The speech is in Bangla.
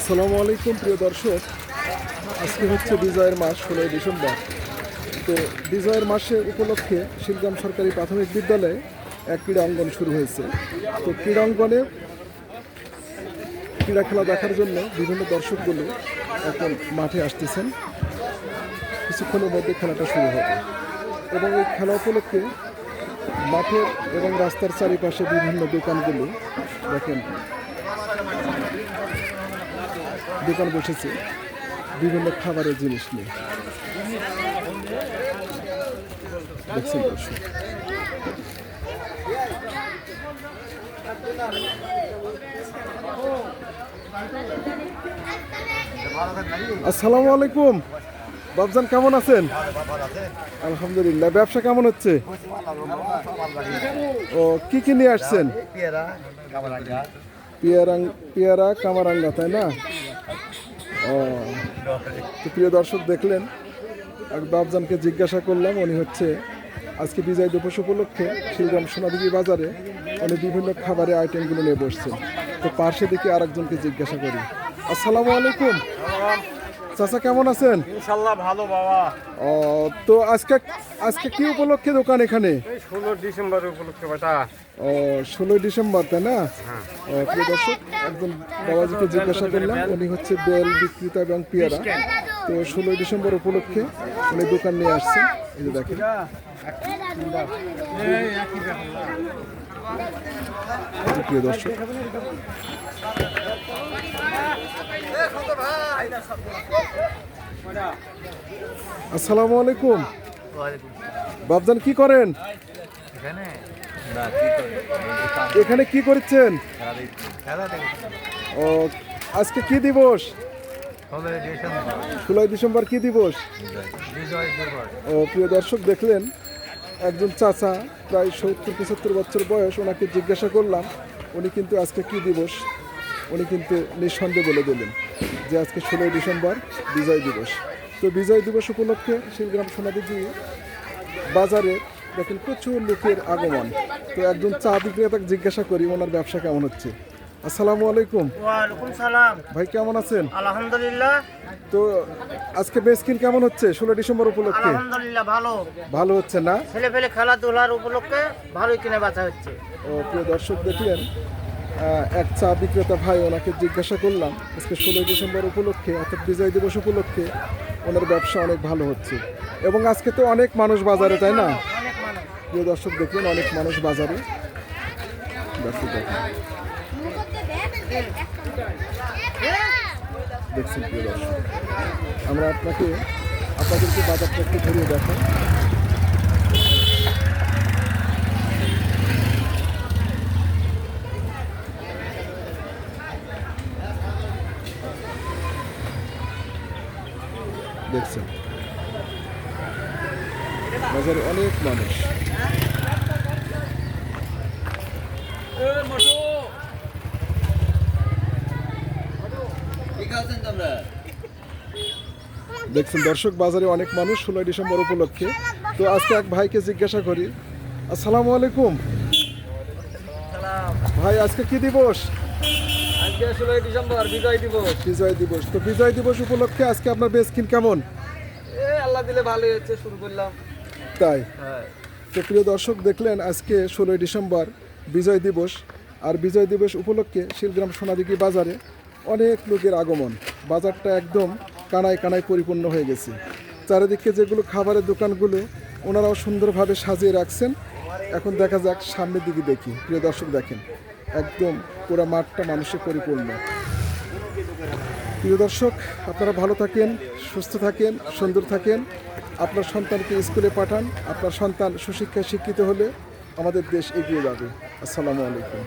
আসসালামু আলাইকুম, প্রিয় দর্শক। আজকে হচ্ছে বিজয়ের মাস, ষোলোই ডিসেম্বর। তো বিজয়ের মাসে উপলক্ষে শিলগ্রাম সরকারি প্রাথমিক বিদ্যালয়ে এক ক্রীড়া অঙ্গন শুরু হয়েছে। তো ক্রীড়া অঙ্গনে ক্রীড়া খেলা দেখার জন্য বিভিন্ন দর্শকগুলো এখন মাঠে আসতেছেন। কিছুক্ষণের মধ্যে খেলাটা শুরু হবে। এবং এই খেলা উপলক্ষে মাঠের এবং রাস্তার চারিপাশে বিভিন্ন দোকানগুলো দেখেন। দোকান বসেছে বিভিন্ন খাবারের জিনিস নিয়ে। দেখছেন দর্শক। আসসালামু আলাইকুম। বাবজান কেমন আছেন? আলহামদুলিল্লাহ। ব্যবসা কেমন হচ্ছে? ও কি কি নিয়ে আসছেন? পেয়ারা পেয়ারা কামারাঙ্গা তাই না? ও। তো প্রিয় দর্শক দেখলেন, আর বাবজানকে জিজ্ঞাসা করলাম, উনি হচ্ছে আজকে বিজয় দিবস উপলক্ষে শিলগ্রাম সোনাদিঘি বাজারে উনি বিভিন্ন খাবারের আইটেমগুলো নিয়ে বসছেন। তো পার্শ্বে দিকে আরেকজনকে জিজ্ঞাসা করি। আসসালামু আলাইকুম। চাচা কেমন আছেন? ইনশাল্লাহ ভালো বাবা। ও তো আজকে আজকে কি উপলক্ষে দোকান এখানে? ষোলো ডিসেম্বর উপলক্ষে বেটা। ও ষোলোই ডিসেম্বর তাই না? ও, প্রিয় দর্শক একজন বাবাজিকে জিজ্ঞাসা করলাম উনি হচ্ছে বেল বিক্রেতা এবং পেয়ারা। তো ষোলোই ডিসেম্বর উপলক্ষে উনি দোকান নিয়ে আসছেন। এই যে দেখেন। প্রিয় দর্শক আসসালামু আলাইকুম। বাবজান কি করেন? এখানে কি করছেন? ও, আজকে কি দিবস? ষোলোই ডিসেম্বর কি দিবস? ও, প্রিয় দর্শক, দেখলেন, একজন চাচা, প্রায় সত্তর পঁচাত্তর বছর বয়স, ওনাকে জিজ্ঞাসা করলাম, উনি কিন্তু আজকে কি দিবস? উনি কিন্তু নিঃসন্দেহে বলে দিলেন যে আজকে ষোলোই ডিসেম্বর বিজয় দিবস। তো বিজয় দিবস উপলক্ষে শিলগ্রাম সোনাদিঘি বাজারে দেখেন প্রচুর লোকের আগমন। তো একজন চা বিক্রেতাকে জিজ্ঞাসা করি ওনার ব্যবসা কেমন হচ্ছে? আসসালামু আলাইকুম। ওয়ালাইকুম সালাম। ভাই কেমন আছেন? আলহামদুলিল্লাহ। তো আজকে বেসকিন কেমন হচ্ছে ষোলো ডিসেম্বর উপলক্ষে? আলহামদুলিল্লাহ ভালো। ভালো হচ্ছে না? ছেলে ফেলে খেলাধুলার উপলক্ষে ভালোই কিনে বাঁচা হচ্ছে। ও প্রিয় দর্শক দেখলেন এক চা বিক্রেতা ভাই ওনাকে জিজ্ঞাসা করলাম, আজকে ষোলোই ডিসেম্বর উপলক্ষে, অর্থাৎ বিজয় দিবস উপলক্ষে ওনার ব্যবসা অনেক ভালো হচ্ছে। এবং আজকে তো অনেক মানুষ বাজারে, তাই না? প্রিয় দর্শক দেখলেন অনেক মানুষ বাজারে। দেখছেন, প্রিয় দর্শক। আমরা আপনাকে, আপনাদেরকে বাজারটা একটু ঘুরিয়ে দেখাই। দেখছেন। বাজারে অনেক মানুষ। দেখছেন, দর্শক, বাজারে অনেক মানুষ ষোলোই ডিসেম্বর উপলক্ষে। তো আজকে এক ভাইকে জিজ্ঞাসা করি, আসসালামু আলাইকুম। ভাই, আজকে কি দিবস? আজকে ষোলোই ডিসেম্বর বিজয় দিবস। বিজয় দিবস। তো বিজয় দিবস উপলক্ষে আজকে আপনার বেসকিন কেমন? এ আল্লাহ দিলে ভালোই হচ্ছে শুরু করলাম। তাই? হ্যাঁ। তো প্রিয় দর্শক দেখলেন আজকে ষোলোই ডিসেম্বর বিজয় দিবস। আর বিজয় দিবস উপলক্ষে শিলগ্রাম সোনাদিঘি বাজারে অনেক লোকের আগমন। বাজারটা একদম কানায় কানায় পরিপূর্ণ হয়ে গেছে। চারিদিকে যেগুলো খাবারের দোকানগুলো ওনারাও সুন্দরভাবে সাজিয়ে রাখছেন। এখন দেখা যাক সামনের দিকে দেখি। প্রিয় দর্শক দেখেন। একদম পুরো মাঠটা মানুষে পরিপূর্ণ। প্রিয় দর্শক, আপনারা ভালো থাকেন, সুস্থ থাকেন, সুন্দর থাকেন। আপনার সন্তানকে স্কুলে পাঠান, আপনার সন্তান সুশিক্ষায় শিক্ষিত হলে আমাদের দেশ এগিয়ে যাবে। আসসালামু আলাইকুম।